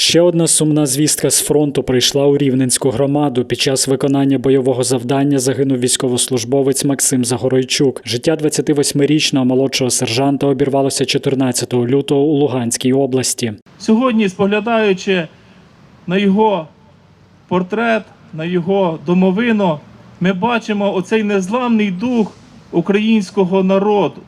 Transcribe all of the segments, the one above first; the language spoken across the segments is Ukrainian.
Ще одна сумна звістка з фронту прийшла у Рівненську громаду. Під час виконання бойового завдання загинув військовослужбовець Максим Загоройчук. Життя 28-річного молодшого сержанта обірвалося 14 лютого у Луганській області. Сьогодні, споглядаючи на його портрет, на його домовину, ми бачимо оцей незламний дух українського народу,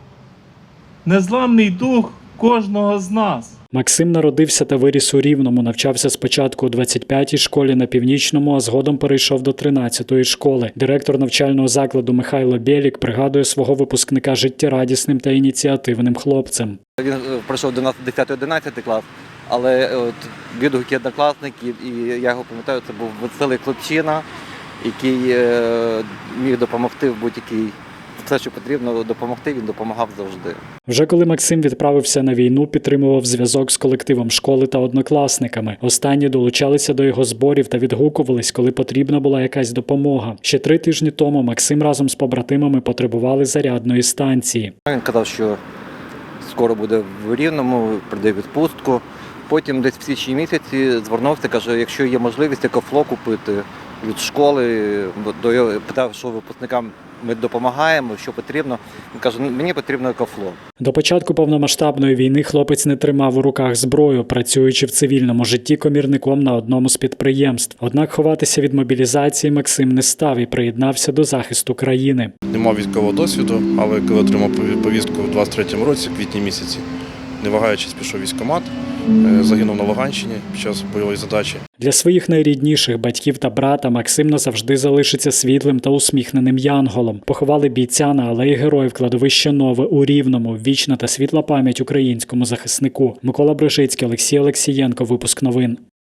незламний дух кожного з нас. Максим народився та виріс у Рівному. Навчався спочатку у 25-й школі на північному, а згодом перейшов до 13-ї школи. Директор навчального закладу Михайло Бєлік пригадує свого випускника життєрадісним та ініціативним хлопцем. Він е, пройшов 10-11 клас, але е, от відгуки однокласників, і я його пам'ятаю, це був веселий хлопчина, який е, міг допомогти в будь-якій все, що потрібно допомогти, він допомагав завжди. Вже коли Максим відправився на війну, підтримував зв'язок з колективом школи та однокласниками. Останні долучалися до його зборів та відгукувались, коли потрібна була якась допомога. Ще три тижні тому Максим разом з побратимами потребували зарядної станції. Він казав, що скоро буде в Рівному, прийде відпустку. Потім десь в січні місяці звернувся, каже, якщо є можливість екофло купити від школи, до питав, що випускникам ми допомагаємо, що потрібно. Він каже, «Ну, мені потрібно екофло. До початку повномасштабної війни хлопець не тримав у руках зброю, працюючи в цивільному житті комірником на одному з підприємств. Однак ховатися від мобілізації Максим не став і приєднався до захисту країни. Не мав військового досвіду, але коли отримав повістку в 23-му році, квітні місяці, не вагаючись, пішов військкомат, е, загинув на Луганщині під час бойової задачі. Для своїх найрідніших батьків та брата Максим назавжди залишиться світлим та усміхненим янголом. Поховали бійця на алеї героїв кладовище Нове у Рівному. Вічна та світла пам'ять українському захиснику. Микола Брижицький, Олексій Олексієнко. Випуск новин.